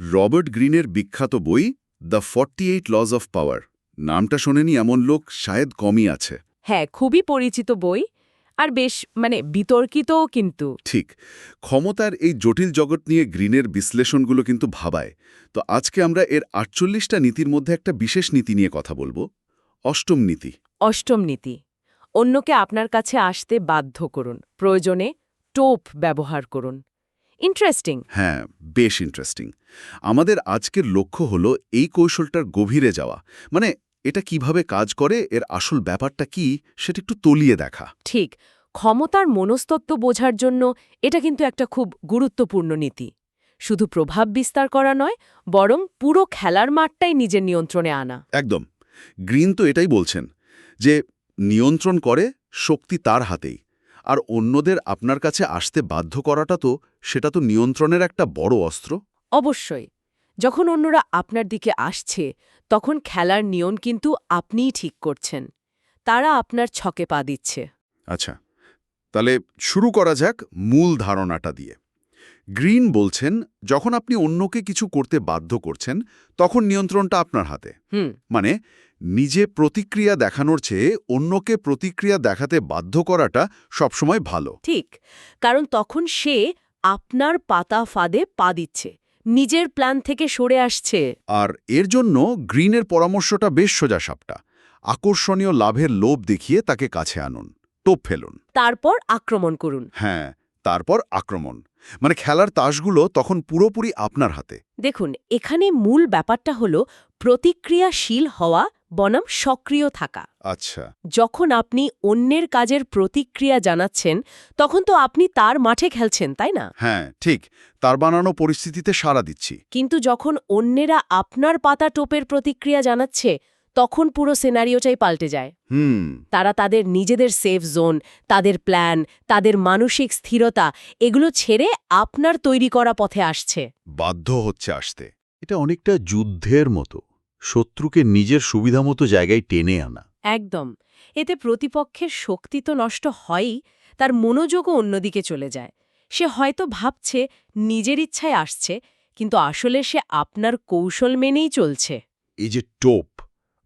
Robert গ্রিনের বিখ্যাত বই the forty eight laws of power. নামটা শোনেনি এমন লোক শায়দ কমই আছে। হ্যাঁ খুবই পরিচিত বই আর বেশ মানে বিতর্কিত কিন্তু। ঠিক ক্ষমতার এই জটিল জগৎ নিয়ে গ্রিনের বিশ্লেষণগুলো কিন্তু ভাবায়। তো আজকে আমরা এর আটচল্লিশটা নীতির মধ্যে একটা বিশেষ নীতি নিয়ে কথা বলব। অষ্টম নীতি। অষ্টম নীতি অন্যকে আপনার কাছে আসতে বাধ্য করুন। প্রয়োজনে টোপ ব্যবহার করুন। ইন্টারেস্টিং হ্যাঁ বেশ ইন্টারেস্টিং আমাদের আজকের লক্ষ্য হলো এই কৌশলটার গভীরে যাওয়া। মানে এটা কীভাবে কাজ করে এর আসল ব্যাপারটা কি সেটা একটু তলিয়ে দেখা। ঠিক ক্ষমতার মনস্তত্ত্ব বোঝার জন্য এটা কিন্তু একটা খুব গুরুত্বপূর্ণ নীতি। শুধু প্রভাব বিস্তার করা নয় বরং পুরো খেলার মাঠটাই নিজের নিয়ন্ত্রণে আনা। একদম। গ্রিন তো এটাই বলছেন যে নিয়ন্ত্রণ করে শক্তি তার হাতেই। আর অন্যদের আপনার কাছে আসতে বাধ্য করাটা তো সেটা তো নিয়ন্ত্রণের একটা বড় অস্ত্র। অবশ্যই। যখন অন্যরা আপনার দিকে আসছে তখন খেলার নিয়ম কিন্তু আপনিই ঠিক করছেন। তারা আপনার ছকে পা দিচ্ছে। আচ্ছা তাহলে শুরু করা যাক মূল ধারণাটা দিয়ে। গ্রিন বলছেন যখন আপনি অন্যকে কিছু করতে বাধ্য করছেন তখন নিয়ন্ত্রণটা আপনার হাতে। হুম। মানে নিজে প্রতিক্রিয়া দেখানোর চেয়ে অন্যকে প্রতিক্রিয়া দেখাতে বাধ্য করাটা সবসময় ভালো। ঠিক কারণ তখন সে আপনার পাতা ফাঁদে পা দিচ্ছে নিজের প্ল্যান থেকে সরে আসছে। আর এর জন্য গ্রিনের পরামর্শটা বেশ সোজা সাপটা। আকর্ষণীয় লাভের লোভ দেখিয়ে তাকে কাছে আনুন টোপ ফেলুন। তারপর আক্রমণ করুন। হ্যাঁ তারপর আক্রমণ। মানে খেলার তাসগুলো তখন পুরোপুরি আপনার হাতে। দেখুন এখানে মূল ব্যাপারটা হলো প্রতিক্রিয়াশীল হওয়া বনাম সক্রিয় থাকা। আচ্ছা। যখন আপনি অন্যের কাজের প্রতিক্রিয়া জানাচ্ছেন তখন তো আপনি তার মাঠে খেলছেন তাই না? হ্যাঁ ঠিক। তার বানানো পরিস্থিতিতে সাড়া দিচ্ছি। কিন্তু যখন অন্যেরা আপনার পাতা টোপের প্রতিক্রিয়া জানাচ্ছে তখন পুরো সিনারিওটাই পাল্টে যায়। হুম। তারা তাদের নিজেদের সেফ জোন তাদের প্ল্যান তাদের মানসিক স্থিরতা এগুলো ছেড়ে আপনার তৈরি করা পথে আসছে। বাধ্য হচ্ছে আসতে। এটা অনেকটা যুদ্ধের মতো। শত্রুকে নিজের সুবিধামতো জায়গায় টেনে আনা। একদম। এতে প্রতিপক্ষের শক্তি তো নষ্ট হয়ই তার মনোযোগও অন্যদিকে চলে যায়। সে হয়তো ভাবছে নিজের ইচ্ছায় আসছে কিন্তু আসলে সে আপনার কৌশল মেনেই চলছে। এই যে টোপ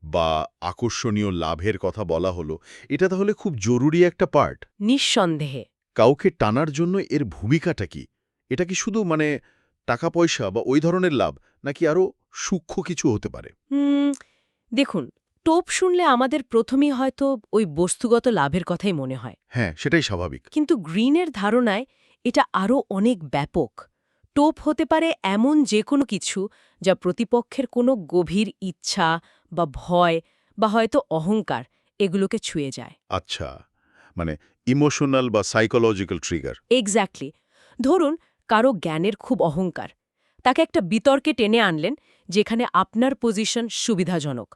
বা আকর্ষণীয় লাভের কথা বলা হলো এটা তাহলে খুব জরুরি একটা পার্ট। নিঃসন্দেহে। কাউকে টানার জন্য এর ভূমিকাটা কি? এটা কি শুধু মানে টাকা পয়সা বা ওই ধরনের লাভ নাকি আরও সূক্ষ্ম কিছু হতে পারে। দেখুন টোপ শুনলে আমাদের প্রথমেই হয়তো ওই বস্তুগত লাভের কথাই মনে হয়। হ্যাঁ সেটাই স্বাভাবিক। কিন্তু গ্রিনের ধারণায় এটা আরও অনেক ব্যাপক। টোপ হতে পারে এমন যে কোনো কিছু যা প্রতিপক্ষের কোনো গভীর ইচ্ছা বা ভয় বা হয়তো অহংকার এগুলোকে ছুঁয়ে যায়। আচ্ছা মানে ইমোশনাল বা সাইকোলজিক্যাল ট্রিগার। এক্স্যাক্টলি। ধরুন কারও জ্ঞানের খুব অহংকার তাকে একটা বিতর্কে টেনে আনলেন যেখানে আপনার পজিশন সুবিধাজনক।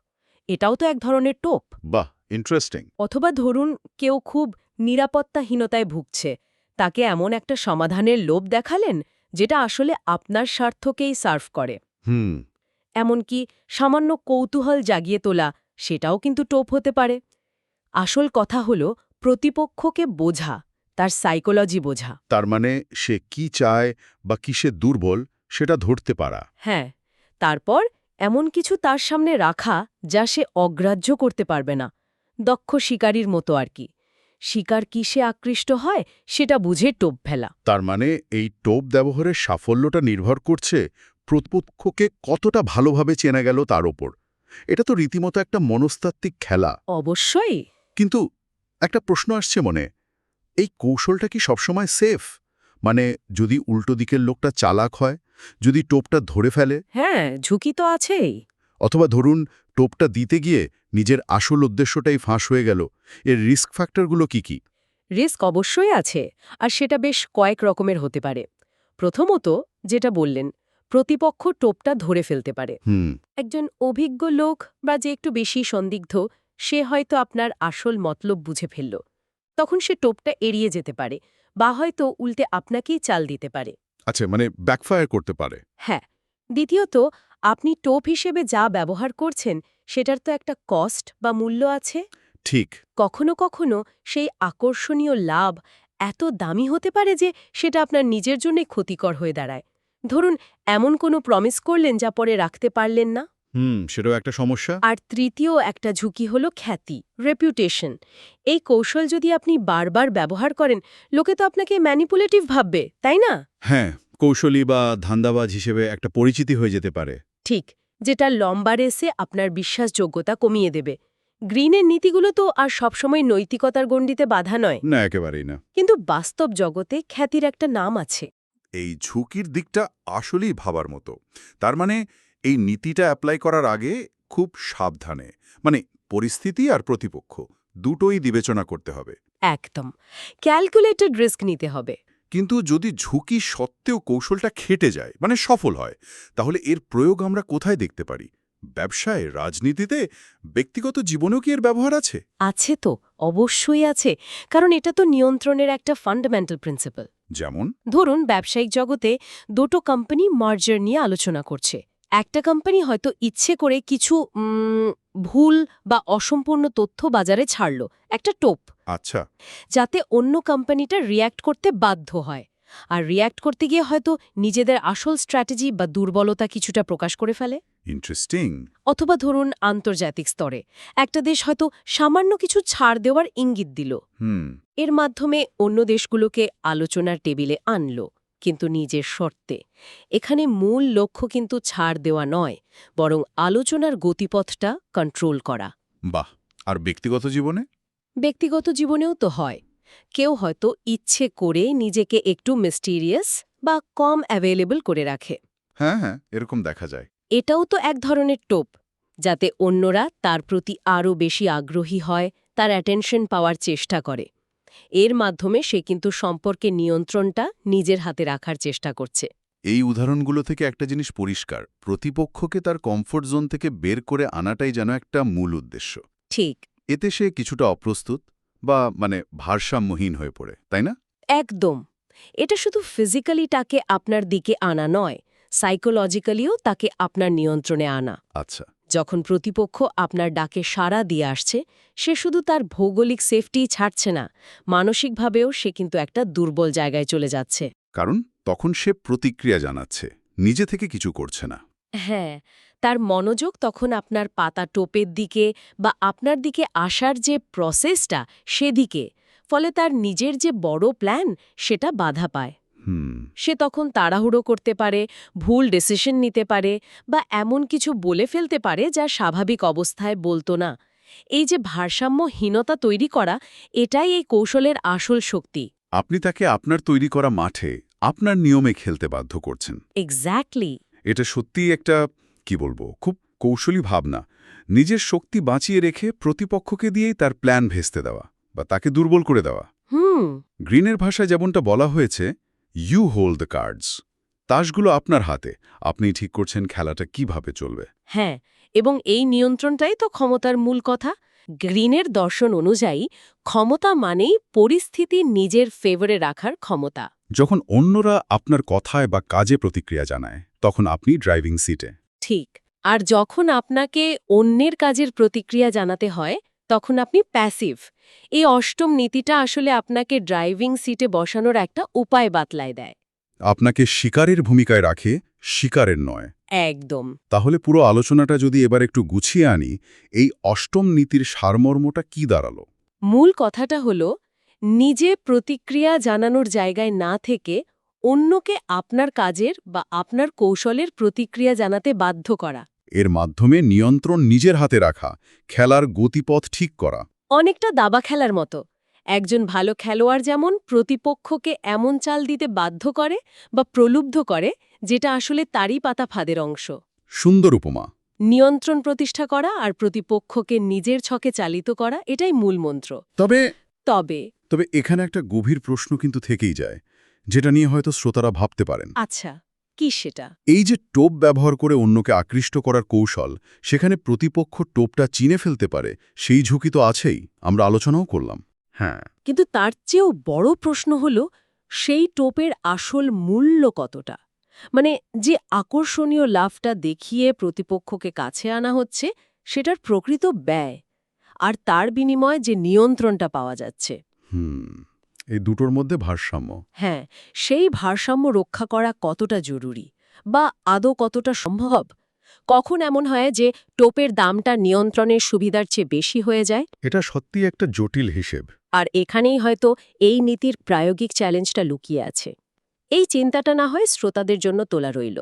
এটাও তো এক ধরনের টোপ। বাহ ইন্টারেস্টিং অথবা ধরুন কেউ খুব নিরাপত্তাহীনতায় ভুগছে। তাকে এমন একটা সমাধানের লোভ দেখালেন যেটা আসলে আপনার স্বার্থকেই সার্ভ করে। হুম। এমনকি সামান্য কৌতূহল জাগিয়ে তোলা সেটাও কিন্তু টোপ হতে পারে। আসল কথা হল প্রতিপক্ষকে বোঝা তার সাইকোলজি বোঝা। তার মানে সে কি চায় বা কিসে দুর্বল সেটা ধরতে পারা। হ্যাঁ তারপর এমন কিছু তার সামনে রাখা যা সে অগ্রাহ্য করতে পারবে না। দক্ষ শিকারীর মতো আর কি। শিকার কিসে আকৃষ্ট হয় সেটা বুঝে টোপ ফেলা। তার মানে এই টোপ ব্যবহারের সাফল্যটা নির্ভর করছে প্রতিপক্ষকে কতটা ভালোভাবে চেনা গেল তার ওপর। এটা তো রীতিমতো একটা মনস্তাত্ত্বিক খেলা। অবশ্যই। কিন্তু একটা প্রশ্ন আসছে মনে এই কৌশলটা কি সবসময় সেফ? মানে যদি উল্টো দিকের লোকটা চালাক হয় যদি টোপটা ধরে ফেলে। হ্যাঁ ঝুঁকি তো আছেই। অথবা ধরুন টোপটা দিতে গিয়ে নিজের আসল উদ্দেশ্যটাই ফাঁস হয়ে গেল। এর রিস্ক ফ্যাক্টরগুলো কি কি? রিস্ক অবশ্যই আছে আর সেটা বেশ কয়েক রকমের হতে পারে। প্রথমত যেটা বললেন প্রতিপক্ষ টোপটা ধরে ফেলতে পারে। একজন অভিজ্ঞ লোক বা যে একটু বেশি সন্দিগ্ধ সে হয়তো আপনার আসল মতলব বুঝে ফেলল। তখন সে টোপটা এড়িয়ে যেতে পারে। বা হয়তো উল্টে আপনাকেই চাল দিতে পারে। আচ্ছা মানে ব্যাকফায়ার করতে পারে। হ্যাঁ দ্বিতীয়ত আপনি টোপ হিসেবে যা ব্যবহার করছেন সেটার তো একটা কস্ট বা মূল্য আছে? ঠিক। কখনো কখনো সেই আকর্ষণীয় লাভ এত দামি হতে পারে যে সেটা আপনার নিজের জন্যই ক্ষতিকর হয়ে দাঁড়ায়। ধরুন এমন কোনো প্রমিস করলেন যা পরে রাখতে পারলেন না? হুম সেটাও একটা সমস্যা। আর তৃতীয় একটা ঝুঁকি হলো খ্যাতি রেপুটেশন এই কৌশল যদি আপনি বারবার ব্যবহার করেন লোকে তো আপনাকে ম্যানিপুলেটিভ ভাববে তাই না? হ্যাঁ কৌশলী বা ধান্দাবাজ হিসেবে একটা পরিচিতি হয়ে যেতে পারে। ঠিক যেটা লম্বা রেসে আপনার বিশ্বাসযোগ্যতা কমিয়ে দেবে। গ্রিনের নীতিগুলো তো আর সবসময় নৈতিকতার গণ্ডিতে বাধা নয়। না একেবারেই না। কিন্তু বাস্তব জগতে খ্যাতির একটা নাম আছে। এই ঝুঁকির দিকটা আসলেই ভাবার মতো। তার মানে এই নীতিটা অ্যাপ্লাই করার আগে খুব সাবধানে মানে পরিস্থিতি আর প্রতিপক্ষ দুটোই বিবেচনা করতে হবে। একদম। ক্যালকুলেটেড রিস্ক নিতে হবে। কিন্তু যদি ঝুঁকি সত্ত্বেও কৌশলটা খেটে যায় মানে সফল হয় তাহলে এর প্রয়োগ আমরা কোথায় দেখতে পারি? ব্যবসায় রাজনীতিতে ব্যক্তিগত জীবনেও কি এর ব্যবহার আছে? আছে তো অবশ্যই আছে। কারণ এটা তো নিয়ন্ত্রণের একটা ফান্ডামেন্টাল প্রিন্সিপাল যেমন? ধরুন ব্যবসায়িক জগতে দুটো কোম্পানি মার্জার নিয়ে আলোচনা করছে। একটা কোম্পানি হয়তো ইচ্ছে করে কিছু ভুল বা অসম্পূর্ণ তথ্য বাজারে ছাড়ল একটা টোপ। আচ্ছা। যাতে অন্য কোম্পানিটা রিয়্যাক্ট করতে বাধ্য হয়। আর রিয়্যাক্ট করতে গিয়ে হয়তো নিজেদের আসল স্ট্র্যাটেজি বা দুর্বলতা কিছুটা প্রকাশ করে ফেলে। ইন্টারেস্টিং অথবা ধরুন আন্তর্জাতিক স্তরে একটা দেশ হয়তো সামান্য কিছু ছাড় দেওয়ার ইঙ্গিত দিল। হুম। এর মাধ্যমে অন্য দেশগুলোকে আলোচনার টেবিলে আনল। কিন্তু নিজের শর্তে। এখানে মূল লক্ষ্য কিন্তু ছাড় দেওয়া নয় বরং আলোচনার গতিপথটা কন্ট্রোল করা। বাহ আর ব্যক্তিগত জীবনে? ব্যক্তিগত জীবনেও তো হয়। কেউ হয়তো ইচ্ছে করে নিজেকে একটু মিস্টিরিয়াস বা কম অ্যাভেলেবল করে রাখে। হ্যাঁ হ্যাঁ এরকম দেখা যায়। এটাও তো এক ধরনের টোপ যাতে অন্যরা তার প্রতি আরও বেশি আগ্রহী হয় তার অ্যাটেনশন পাওয়ার চেষ্টা করে। এর মাধ্যমে সে কিন্তু সম্পর্কে নিয়ন্ত্রণটা নিজের হাতে রাখার চেষ্টা করছে। এই উদাহরণগুলো থেকে একটা জিনিস পরিষ্কার প্রতিপক্ষকে তার কমফোর্ট জোন থেকে বের করে আনাটাই যেন একটা মূল উদ্দেশ্য। ঠিক। এতে সে কিছুটা অপ্রস্তুত বা মানে ভারসাম্যহীন হয়ে পড়ে তাই না? একদম। এটা শুধু ফিজিক্যালি তাকে আপনার দিকে আনা নয় সাইকোলজিক্যালিও তাকে আপনার নিয়ন্ত্রণে আনা। আচ্ছা। যখন প্রতিপক্ষ আপনার ডাকে সাড়া দিয়ে আসছে সে শুধু তার ভৌগোলিক সেফটিই ছাড়ছে না মানসিকভাবেও সে কিন্তু একটা দুর্বল জায়গায় চলে যাচ্ছে। কারণ তখন সে প্রতিক্রিয়া জানাচ্ছে নিজে থেকে কিছু করছে না। হ্যাঁ তার মনোযোগ তখন আপনার পাতা টোপের দিকে বা আপনার দিকে আসার যে প্রসেসটা সেদিকে ফলে তার নিজের যে বড় প্ল্যান সেটা বাধা পায়। সে তখন তাড়াহুড়ো করতে পারে ভুল ডিসিশন নিতে পারে বা এমন কিছু বলে ফেলতে পারে যা স্বাভাবিক অবস্থায় বলতো না। এই যে ভারসাম্যহীনতা তৈরি করা এটাই এই কৌশলের আসল শক্তি। আপনি তাকে আপনার তৈরি করা মাঠে আপনার নিয়মে খেলতে বাধ্য করছেন। এক্স্যাক্টলি এটা সত্যিই একটা কি বলব খুব কৌশলী ভাবনা। নিজের শক্তি বাঁচিয়ে রেখে প্রতিপক্ষকে দিয়েই তার প্ল্যান ভেস্তে দেওয়া বা তাকে দুর্বল করে দেওয়া। হুম। গ্রিনের ভাষায় যেমনটা বলা হয়েছে ইউ হোল্ড দ্য কার্ডস তাসগুলো আপনার হাতে। আপনি ঠিক করছেন খেলাটা কীভাবে চলবে। হ্যাঁ এবং এই নিয়ন্ত্রণটাই তো ক্ষমতার মূল কথা। গ্রিনের দর্শন অনুযায়ী ক্ষমতা মানেই পরিস্থিতি নিজের ফেভারে রাখার ক্ষমতা। যখন অন্যরা আপনার কথায় বা কাজে প্রতিক্রিয়া জানায় তখন আপনি ড্রাইভিং সিটে ঠিক আর যখন আপনাকে অন্যের কাজের প্রতিক্রিয়া জানাতে হয় তখন আপনি প্যাসিভ এই অষ্টম নীতিটা আসলে আপনাকে ড্রাইভিং সিটে বসানোর একটা উপায় বাতলায় দেয়। আপনাকে শিকারের ভূমিকায় রাখে শিকারের নয়। একদম। তাহলে পুরো আলোচনাটা যদি এবার একটু গুছিয়ে আনি এই অষ্টম নীতির সারমর্মটা কি দাঁড়াল? মূল কথাটা হল নিজে প্রতিক্রিয়া জানানোর জায়গায় না থেকে অন্যকে আপনার কাজের বা আপনার কৌশলের প্রতিক্রিয়া জানাতে বাধ্য করা। এর মাধ্যমে নিয়ন্ত্রণ নিজের হাতে রাখা খেলার গতিপথ ঠিক করা। অনেকটা দাবা খেলার মতো। একজন ভালো খেলোয়াড় যেমন প্রতিপক্ষকে এমন চাল দিতে বাধ্য করে বা প্রলুব্ধ করে যেটা আসলে তারই পাতা ফাঁদের অংশ। সুন্দর উপমা। নিয়ন্ত্রণ প্রতিষ্ঠা করা আর প্রতিপক্ষকে নিজের ছকে চালিত করা এটাই মূল মন্ত্র। তবে তবে তবে এখানে একটা গভীর প্রশ্ন কিন্তু থেকেই যায় যেটা নিয়ে হয়তো শ্রোতারা ভাবতে পারেন। আচ্ছা। কি সেটা? এই যে টোপ ব্যবহার করে অন্যকে আকৃষ্ট করার কৌশল সেখানে প্রতিপক্ষ টোপটা চিনে ফেলতে পারে সেই ঝুঁকি তো আছেই আমরা আলোচনাও করলাম। হ্যাঁ। কিন্তু তার চেয়েও বড় প্রশ্ন হল সেই টোপের আসল মূল্য কতটা? মানে যে আকর্ষণীয় লাভটা দেখিয়ে প্রতিপক্ষকে কাছে আনা হচ্ছে সেটার প্রকৃত ব্যয় আর তার বিনিময়ে যে নিয়ন্ত্রণটা পাওয়া যাচ্ছে। হুম। এই দুটোর মধ্যে ভারসাম্য। হ্যাঁ সেই ভারসাম্য রক্ষা করা কতটা জরুরি বা আদৌ কতটা সম্ভব? কখন এমন হয় যে টোপের দামটা নিয়ন্ত্রণের সুবিধার চেয়ে বেশি হয়ে যায়? এটা সত্যি একটা জটিল হিসেব। আর এখানেই হয়তো এই নীতির প্রায়োগিক চ্যালেঞ্জটা লুকিয়ে আছে। এই চিন্তাটা না হয় শ্রোতাদের জন্য তোলা রইল।